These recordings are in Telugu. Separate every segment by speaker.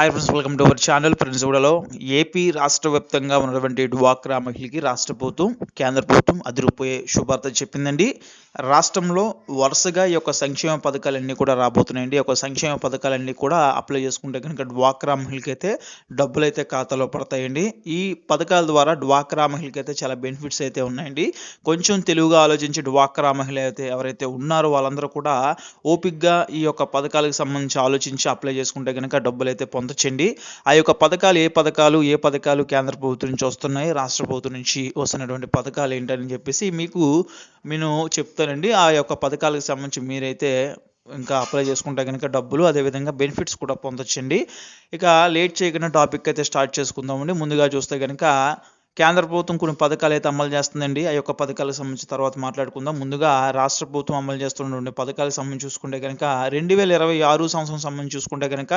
Speaker 1: Hi friends welcome to our channel friends కూడాలో AP రాష్ట్ర వ్యాప్తంగా ఉన్నటువంటి డ్వాక్రా మహిళకి రాష్ట్ర ప్రభుత్వం కేంద్ర ప్రభుత్వం అదిరిపోయే శుభార్త చెప్పిందండి. రాష్ట్రంలో వరుసగా ఈ యొక్క సంక్షేమ పథకాలన్నీ కూడా రాబోతున్నాయండి. ఈ యొక్క సంక్షేమ పథకాలన్నీ కూడా అప్లై చేసుకుంటే కనుక డ్వాక్రా మహిళకైతే డబ్బులైతే డబ్బులు అయితే ఖాతాలో పడతాయండి. ఈ పథకాల ద్వారా డ్వాక్రా మహిళకైతే చాలా బెనిఫిట్స్ అయితే ఉన్నాయండి. కొంచెం తెలుగుగా ఆలోచించి డ్వాక్రా మహిళ అయితే ఎవరైతే ఉన్నారో వాళ్ళందరూ కూడా ఓపిక్గా ఈ యొక్క పథకాలకు సంబంధించి ఆలోచించి అప్లై చేసుకుంటే కనుక డబ్బులు అయితే పొంద పొందొచ్చండి. ఆ యొక్క పథకాలు ఏ పథకాలు ఏ పథకాలు కేంద్ర ప్రభుత్వం నుంచి వస్తున్నాయి రాష్ట్ర ప్రభుత్వం నుంచి వస్తున్నటువంటి పథకాలు ఏంటని చెప్పేసి మీకు నేను చెప్తానండి. ఆ యొక్క పథకాలకు సంబంధించి మీరైతే ఇంకా అప్లై చేసుకుంటే కనుక డబ్బులు అదేవిధంగా బెనిఫిట్స్ కూడా పొందొచ్చండి. ఇక లేట్ చేయకుండా టాపిక్ అయితే స్టార్ట్ చేసుకుందామండి. ముందుగా చూస్తే కనుక కేంద్ర ప్రభుత్వం కొన్ని పథకాలు అయితే అమలు చేస్తుందండి. ఆ యొక్క పథకాలకు సంబంధించి తర్వాత మాట్లాడుకుందాం. ముందుగా రాష్ట్ర ప్రభుత్వం అమలు చేస్తున్నటువంటి పథకాలకు సంబంధించి చూసుకుంటే కనుక రెండు వేల ఇరవై ఆరు సంవత్సరం సంబంధించి చూసుకుంటే కనుక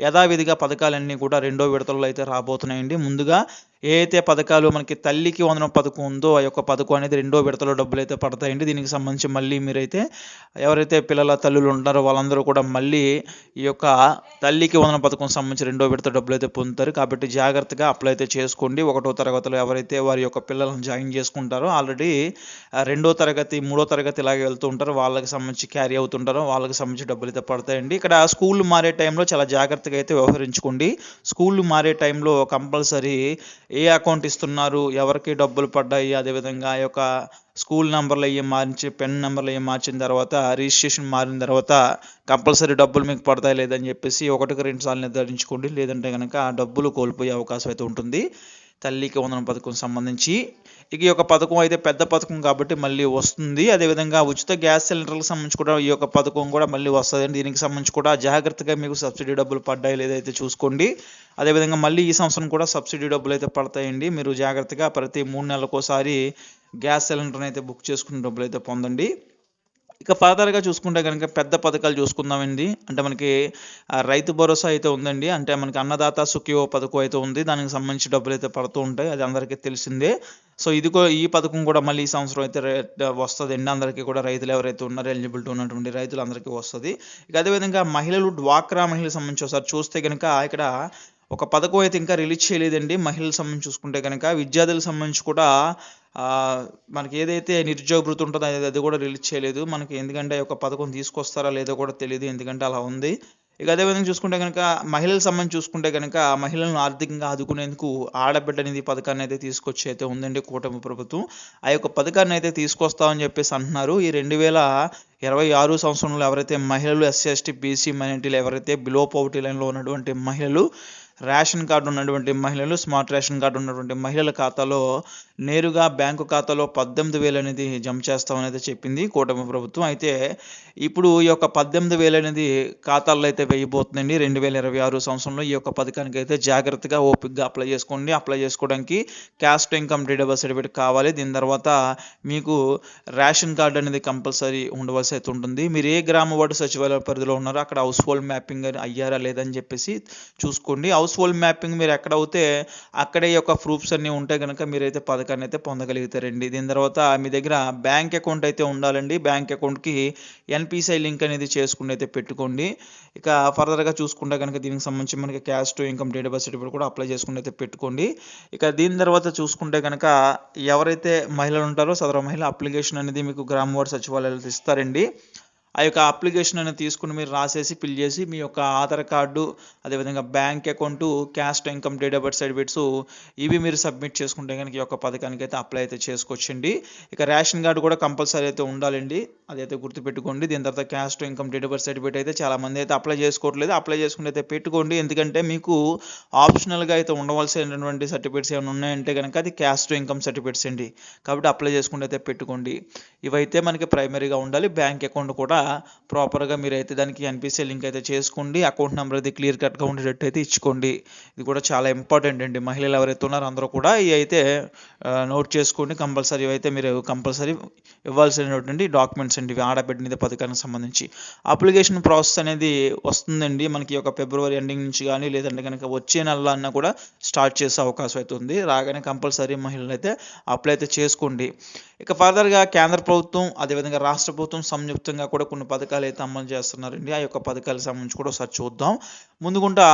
Speaker 1: యథావిధిగా పథకాలన్నీ కూడా రెండో విడతల్లో అయితే రాబోతున్నాయండి. ముందుగా ఏదైతే పథకాలు మనకి తల్లికి వందనం పథకం ఉందో ఆ యొక్క పథకం అనేది రెండో విడతలో డబ్బులు అయితే పడతాయండి. దీనికి సంబంధించి మళ్ళీ మీరైతే ఎవరైతే పిల్లల తల్లులు ఉంటారో వాళ్ళందరూ కూడా మళ్ళీ ఈ యొక్క తల్లికి వందన పథకం సంబంధించి రెండో విడత డబ్బులు అయితే పొందుతారు. కాబట్టి జాగ్రత్తగా అప్లై అయితే చేసుకోండి. ఒకటో తరగతిలో ఎవరైతే వారి యొక్క పిల్లలను జాయిన్ చేసుకుంటారో ఆల్రెడీ రెండో తరగతి మూడో తరగతి ఇలాగే వెళ్తూ ఉంటారో. వాళ్ళకి సంబంధించి క్యారీ అవుతుంటారో వాళ్ళకి సంబంధించి డబ్బులు అయితే పడతాయండి. ఇక్కడ స్కూల్ మారే టైంలో చాలా జాగ్రత్తగా అయితే వ్యవహరించుకోండి. స్కూల్ మారే టైంలో కంపల్సరీ ఏ అకౌంట్ ఇస్తున్నారు ఎవరికి డబ్బులు పడ్డాయి అదేవిధంగా ఆ యొక్క స్కూల్ నెంబర్లు అవి మార్చి పెన్ నెంబర్లు అవి మార్చిన తర్వాత రిజిస్ట్రేషన్ మారిన తర్వాత కంపల్సరీ డబ్బులు మీకు పడతాయి లేదని చెప్పేసి ఒకటికి రెండు సార్లు నిర్ధారించుకోండి. లేదంటే కనుక ఆ డబ్బులు కోల్పోయే అవకాశం అయితే ఉంటుంది. తల్లికి వందనం పథకం సంబంధించి. ఇక ఈ యొక్క పథకం అయితే పెద్ద పథకం కాబట్టి మళ్ళీ వస్తుంది. అదేవిధంగా ఉచిత గ్యాస్ సిలిండర్లకు సంబంధించి కూడా ఈ యొక్క పథకం కూడా మళ్ళీ వస్తుంది దీనికి సంబంధించి కూడా జాగ్రత్తగా మీకు సబ్సిడీ డబ్బులు పడ్డాయి లేదైతే చూసుకోండి. అదేవిధంగా మళ్ళీ ఈ సంవత్సరం కూడా సబ్సిడీ డబ్బులు అయితే పడతాయండి. మీరు జాగ్రత్తగా ప్రతి మూడు నెలలకోసారి గ్యాస్ సిలిండర్ని అయితే బుక్ చేసుకున్న డబ్బులు అయితే పొందండి. ఇక ఫర్దర్గా చూసుకుంటే కనుక పెద్ద పథకాలు చూసుకుందామండి. అంటే మనకి రైతు భరోసా అయితే ఉందండి. అంటే మనకి అన్నదాత సుఖియో పథకం అయితే ఉంది. దానికి సంబంధించి డబ్బులు అయితే పడుతూ ఉంటాయి. అది అందరికీ తెలిసిందే. సో ఇది ఈ పథకం కూడా మళ్ళీ ఈ సంవత్సరం అయితే వస్తుంది అండి. అందరికీ కూడా రైతులు ఎవరైతే ఉన్నారో ఎలిజిబిలిటీ ఉన్నటువంటి రైతులు అందరికీ వస్తుంది. ఇక అదేవిధంగా మహిళలు డ్వాక్రా మహిళలకు సంబంధించి ఒకసారి చూస్తే కనుక ఇక్కడ ఒక పథకం అయితే ఇంకా రిలీజ్ చేయలేదండి. మహిళలకు సంబంధించి చూసుకుంటే కనుక విద్యార్థులకు సంబంధించి కూడా మనకి ఏదైతే నిరుద్యోగ భృతి ఉంటుందో అది అది కూడా రిలీజ్ చేయలేదు. మనకి ఎందుకంటే ఒక పథకం తీసుకొస్తారా లేదో కూడా తెలియదు ఎందుకంటే అలా ఉంది. ఇక అదేవిధంగా చూసుకుంటే కనుక మహిళల సంబంధించి చూసుకుంటే కనుక మహిళలను ఆర్థికంగా ఆదుకునేందుకు ఆడబిడ్డ అనేది పథకాన్ని అయితే తీసుకొచ్చి అయితే ఉందండి కూటమి ప్రభుత్వం. ఆ యొక్క పథకాన్ని అయితే తీసుకొస్తామని చెప్పేసి అంటున్నారు. ఈ రెండు వేల ఇరవై ఆరు సంవత్సరంలో ఎవరైతే మహిళలు ఎస్సీ ఎస్టీ బీసీ మైనార్టీలు ఎవరైతే బిలో పవర్టీ లైన్లో ఉన్నటువంటి మహిళలు రేషన్ కార్డు ఉన్నటువంటి మహిళలు స్మార్ట్ రేషన్ కార్డు ఉన్నటువంటి మహిళల ఖాతాలో నేరుగా బ్యాంకు ఖాతాలో పద్దెనిమిది వేలు అనేది జమ చేస్తామనేది చెప్పింది కూటమి ప్రభుత్వం. అయితే ఇప్పుడు ఈ యొక్క పద్దెనిమిది వేలు అనేది ఖాతాల్లో అయితే వేయబోతుందండి. రెండు వేల ఇరవై ఆరు సంవత్సరంలో ఈ యొక్క పథకానికి అయితే జాగ్రత్తగా ఓపిక్గా అప్లై చేసుకోండి. అప్లై చేసుకోవడానికి క్యాస్ట్ ఇన్కమ్ డేటాబేస్ సర్టిఫికేట్ కావాలి. దీని తర్వాత మీకు రేషన్ కార్డు అనేది కంపల్సరీ ఉండవలసి అయితే ఉంటుంది. మీరు ఏ గ్రామ వార్డు సచివాలయ పరిధిలో ఉన్నారో అక్కడ హౌస్ హోల్డ్ మ్యాపింగ్ అయ్యారా లేదని చెప్పేసి చూసుకోండి. హౌస్ హోల్డ్ మ్యాపింగ్ మీరు ఎక్కడ అవుతే అక్కడే యొక్క ప్రూఫ్స్ అన్నీ ఉంటే కనుక మీరైతే పథకాన్ని అయితే పొందగలుగుతారండి. దీని తర్వాత మీ దగ్గర బ్యాంక్ అకౌంట్ అయితే ఉండాలండి. బ్యాంక్ అకౌంట్కి ఎన్పిసిఐ లింక్ అనేది చేసుకుని అయితే పెట్టుకోండి. ఇక ఫర్దర్గా చూసుకుంటే కనుక దీనికి సంబంధించి మనకి caste to income date of certificate కూడా అప్లై చేసుకుని అయితే పెట్టుకోండి. ఇక దీని తర్వాత చూసుకుంటే కనుక ఎవరైతే మహిళలు ఉంటారో సదరు మహిళ అప్లికేషన్ అనేది మీకు గ్రామ వార్డు సచివాలయాలు ఇస్తారండి. ఆ యొక్క అప్లికేషన్ అనేది తీసుకుని మీరు రాసేసి ఫిల్ చేసి మీ యొక్క ఆధార్ కార్డు అదేవిధంగా bank account caste income date of birth certificates ఇవి మీరు సబ్మిట్ చేసుకుంటే కనుక ఈ యొక్క పథకానికి అయితే అప్లై అయితే చేసుకోవచ్చండి. ఇక రేషన్ కార్డు కూడా కంపల్సరీ అయితే ఉండాలండి. అదైతే గుర్తుపెట్టుకోండి. దీని తర్వాత caste income date of birth certificate అయితే చాలా మంది అయితే అప్లై చేసుకోవట్లేదు. అప్లై చేసుకుంటే అయితే పెట్టుకోండి. ఎందుకంటే మీకు ఆప్షనల్గా అయితే ఉండవలసినటువంటి సర్టిఫికేట్స్ ఏమైనా ఉన్నాయంటే కనుక అది క్యాస్ట్ ఇన్కమ్ సర్టిఫికేట్స్ అండి. కాబట్టి అప్లై చేసుకుంటే అయితే పెట్టుకోండి. ఇవైతే మనకి ప్రైమరీగా ఉండాలి. బ్యాంక్ అకౌంట్ కూడా ప్రాపర్గా మీరైతే దానికి ఎన్పిసి లింక్ అయితే చేసుకోండి అకౌంట్ నెంబర్ అయితే క్లియర్ కట్గా ఉండేటట్టు అయితే ఇచ్చుకోండి. ఇది కూడా చాలా ఇంపార్టెంట్ అండి. మహిళలు ఎవరైతే ఉన్నారో అందరూ కూడా ఇవి అయితే నోట్ చేసుకోండి. కంపల్సరీ అయితే మీరు కంపల్సరీ ఇవ్వాల్సినటువంటి డాక్యుమెంట్స్ అండి ఇవి. ఆడబిడ్డ పథకానికి సంబంధించి అప్లికేషన్ ప్రాసెస్ అనేది వస్తుందండి. మనకి ఒక ఫిబ్రవరి ఎండింగ్ నుంచి కానీ లేదంటే కనుక వచ్చే నెలలో అన్నా కూడా స్టార్ట్ చేసే అవకాశం అయితే ఉంది. రాగానే కంపల్సరీ మహిళలు అయితే అప్లై అయితే చేసుకోండి. ఇక ఫర్దర్గా కేంద్ర ప్రభుత్వం అదేవిధంగా రాష్ట్ర ప్రభుత్వం సంయుక్తంగా కూడా కొన్ని పథకాలు అయితే అమలు చేస్తున్నారండి ఆ యొక్క పథకాలకు సంబంధించి కూడా ఒకసారి చూద్దాం. ముందుగుండా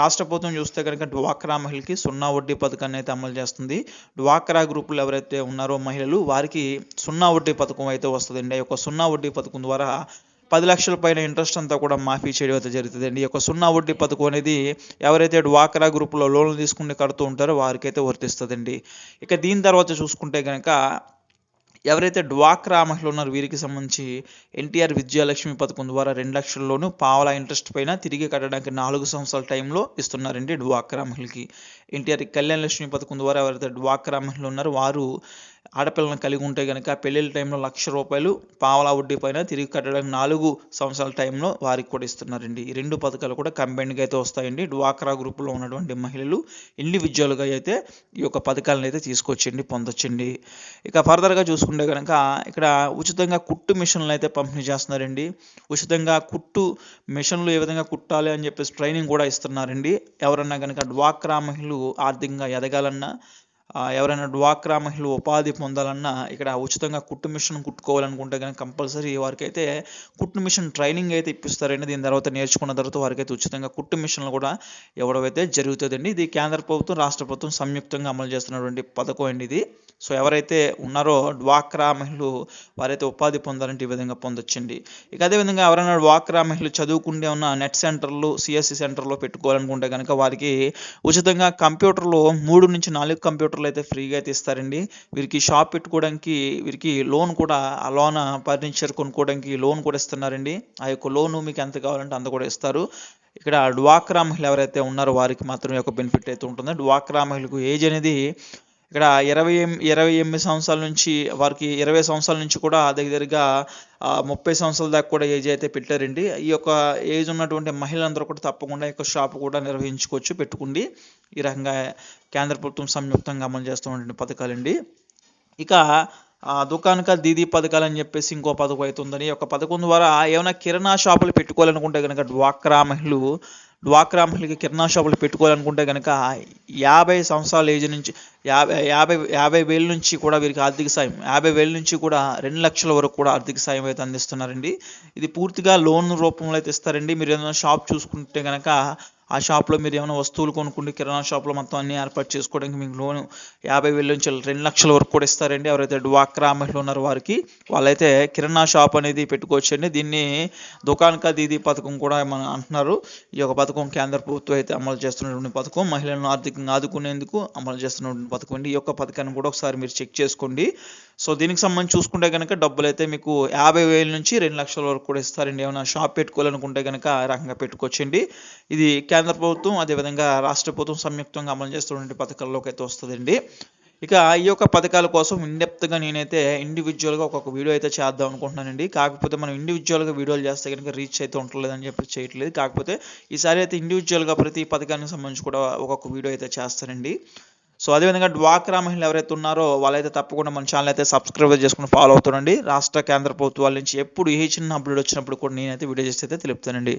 Speaker 1: రాష్ట్ర ప్రభుత్వం చూస్తే కనుక డ్వాక్రా మహిళకి సున్నా వడ్డీ పథకాన్ని అయితే అమలు చేస్తుంది. డ్వాక్రా గ్రూపులు ఎవరైతే ఉన్నారో మహిళలు వారికి సున్నా వడ్డీ పథకం అయితే వస్తుందండి. ఆ యొక్క సున్నా వడ్డీ పథకం ద్వారా పది లక్షల పైన ఇంట్రెస్ట్ అంతా కూడా మాఫీ చేయడం అయితే జరుగుతుందండి. ఈ యొక్క సున్నా వడ్డీ పథకం అనేది ఎవరైతే డ్వాక్రా గ్రూపులో లోన్లు తీసుకుని కడుతూ ఉంటారో వారికైతే వర్తిస్తుందండి. ఇక దీని తర్వాత చూసుకుంటే కనుక ఎవరైతే డ్వాక్రా మహిళలు ఉన్నారో వీరికి సంబంధించి ఎన్టీఆర్ విద్యాలక్ష్మి పథకం ద్వారా రెండు లక్షల్లోనూ పావలా ఇంట్రెస్ట్ పైన తిరిగి కట్టడానికి నాలుగు సంవత్సరాల టైంలో ఇస్తున్నారండి డ్వాక్రా మహిళకి ఎన్టీఆర్ కళ్యాణ లక్ష్మి పథకం ద్వారా ఎవరైతే డ్వాక్రా మహిళలు ఉన్నారో వారు ఆడపిల్లలను కలిగి ఉంటే కనుక పెళ్ళిళ్ళ టైంలో లక్ష రూపాయలు పావలా వడ్డీ పైన తిరిగి కట్టడానికి నాలుగు సంవత్సరాల టైంలో వారికి కూడా ఇస్తున్నారండి. ఈ రెండు పథకాలు కూడా కంబైన్డ్గా అయితే వస్తాయండి. డ్వాక్రా గ్రూపులో ఉన్నటువంటి మహిళలు ఇండివిజువల్గా అయితే ఈ యొక్క పథకాలను అయితే తీసుకొచ్చండి పొందొచ్చండి. ఇక ఫర్దర్గా చూసుకుంటే కనుక ఇక్కడ ఉచితంగా కుట్టు మిషన్లు అయితే పంపిణీ చేస్తున్నారండి. ఉచితంగా కుట్టు మిషన్లు ఏ విధంగా కుట్టాలి అని చెప్పేసి ట్రైనింగ్ కూడా ఇస్తున్నారండి. ఎవరన్నా కనుక డ్వాక్రా మహిళలు ఆర్థికంగా ఎదగాలన్నా ఎవరైనా డ్వాక్రా మహిళలు ఉపాధి పొందాలన్నా ఇక్కడ ఉచితంగా కుట్టు మిషన్ కుట్టుకోవాలనుకుంటే కానీ కంపల్సరీ వారికైతే కుట్టు మిషన్ ట్రైనింగ్ అయితే ఇప్పిస్తారండి. దీని తర్వాత నేర్చుకున్న తర్వాత వారికైతే ఉచితంగా కుట్టు మిషన్లు కూడా ఇవ్వడమైతే జరుగుతుందండి. ఇది కేంద్ర ప్రభుత్వం రాష్ట్ర ప్రభుత్వం సంయుక్తంగా అమలు చేస్తున్నటువంటి పథకం అండి ఇది. సో ఎవరైతే ఉన్నారో డ్వాక్రా మహిళలు వారైతే ఉపాధి పొందాలంటే ఈ విధంగా పొందొచ్చండి. ఇక అదేవిధంగా ఎవరైనా డ్వాక్రా మహిళలు చదువుకుంటే ఉన్న నెట్ సెంటర్లు సిఎస్సి సెంటర్లో పెట్టుకోవాలనుకుంటే కనుక వారికి ఉచితంగా కంప్యూటర్లు మూడు నుంచి నాలుగు కంప్యూటర్ కంప్యూటర్లు అయితే ఫ్రీగా అయితే ఇస్తారండి. వీరికి షాప్ పెట్టుకోవడానికి వీరికి లోన్ కూడా ఆ లోన్ ఫర్నిచర్ కొనుక్కోవడానికి లోన్ కూడా ఇస్తున్నారండి. ఆ యొక్క లోన్ మీకు ఎంత కావాలంటే అంత కూడా ఇస్తారు. ఇక్కడ డ్వాక్రా మహిళ ఎవరైతే ఉన్నారో వారికి మాత్రం ఒక యొక్క బెనిఫిట్ అయితే ఉంటుంది. డ్వాక్రా మహిళకు ఏజ్ అనేది ఇక్కడ ఇరవై ఎం- ఇరవై ఎనిమిది సంవత్సరాల నుంచి వారికి ఇరవై సంవత్సరాల నుంచి కూడా దగ్గరగా ముప్పై సంవత్సరాల దాకా కూడా ఏజ్ అయితే పెట్టారండి. ఈ యొక్క ఏజ్ ఉన్నటువంటి మహిళలందరూ కూడా తప్పకుండా ఈ యొక్క షాప్ కూడా నిర్వహించుకోవచ్చు పెట్టుకుండి. ఈ రకంగా కేంద్ర ప్రభుత్వం సంయుక్తంగా అమలు చేస్తున్నటువంటి పథకాలండి. ఇక ఆ, దుకాణక దీదీ పథకాలు అని చెప్పేసి ఇంకో పథకం అయితే ఉందని ఈ యొక్క పథకం ద్వారా ఏమైనా కిరాణా షాపులు పెట్టుకోవాలనుకుంటే కనుక డ్వాక్రా మహిళలు డ్వాక్రా మహిళకి కిరణా షాపులు పెట్టుకోవాలనుకుంటే కనుక యాభై సంవత్సరాల ఏజ్ నుంచి యాభై యాభై యాభై వేల నుంచి కూడా వీరికి ఆర్థిక సాయం యాభై వేల నుంచి కూడా రెండు లక్షల వరకు కూడా ఆర్థిక సాయం అయితే అందిస్తున్నారండి. ఇది పూర్తిగా లోన్ రూపంలో అయితే ఇస్తారండి. మీరు ఏదైనా షాప్ చూసుకుంటే కనుక ఆ షాప్లో మీరు ఏమైనా వస్తువులు కొనుక్కుంటే కిరాణా షాప్లో మొత్తం అన్ని ఏర్పాటు చేసుకోవడానికి మీకు లోన్ యాభై వేల నుంచి రెండు లక్షల వరకు కూడా ఇస్తారండి. ఎవరైతే డ్వాక్రా మహిళలు ఉన్నారో వారికి వాళ్ళైతే కిరాణా షాప్ అనేది పెట్టుకోవచ్చండి. దీన్ని దుకాణకా దీదీ పథకం కూడా మనం అంటున్నారు. ఈ యొక్క పథకం కేంద్ర ప్రభుత్వం అయితే అమలు చేస్తున్నటువంటి పథకం మహిళలను ఆర్థికంగా ఆదుకునేందుకు అమలు చేస్తున్నటువంటి పథకం అండి. ఈ యొక్క పథకాన్ని కూడా ఒకసారి మీరు చెక్ చేసుకోండి. సో దీనికి సంబంధించి చూసుకుంటే కనుక డబ్బులు అయితే మీకు యాభై వేల నుంచి రెండు లక్షల వరకు కూడా ఇస్తారండి ఏమైనా షాప్ పెట్టుకోవాలనుకుంటే కనుక ఆ రకంగా పెట్టుకోవచ్చండి. ఇది కేంద్ర ప్రభుత్వం అదేవిధంగా రాష్ట్ర ప్రభుత్వం సంయుక్తంగా అమలు చేస్తున్నటువంటి పథకాల్లోకి అయితే వస్తుందండి. ఇక ఈ యొక్క పథకాల కోసం ఇండెప్త్గా నేనైతే ఇండివిజువల్గా ఒక్కొక్క వీడియో అయితే చేద్దాం అనుకుంటున్నానండి. కాకపోతే మనం ఇండివిజువల్గా వీడియోలు చేస్తే కనుక రీచ్ అయితే ఉండలేదని చెప్పి చేయట్లేదు. కాకపోతే ఈసారి అయితే ఇండివిజువల్గా ప్రతి పథకానికి సంబంధించి కూడా ఒక్కొక్క వీడియో అయితే చేస్తానండి. సో అదేవిధంగా డ్వాక్రా మహిళలు ఎవరైతే ఉన్నారో వాళ్ళైతే తప్పకుండా మన ఛానల్ అయితే సబ్స్క్రైబ్ చేసుకుని ఫాలో అవుతుండండి. రాష్ట్ర కేంద్ర ప్రభుత్వాల నుంచి ఎప్పుడు ఏ చిన్న అప్డేట్ వచ్చినప్పుడు కూడా నేనైతే వీడియో చేసి అయితే తెలుపుతానండి.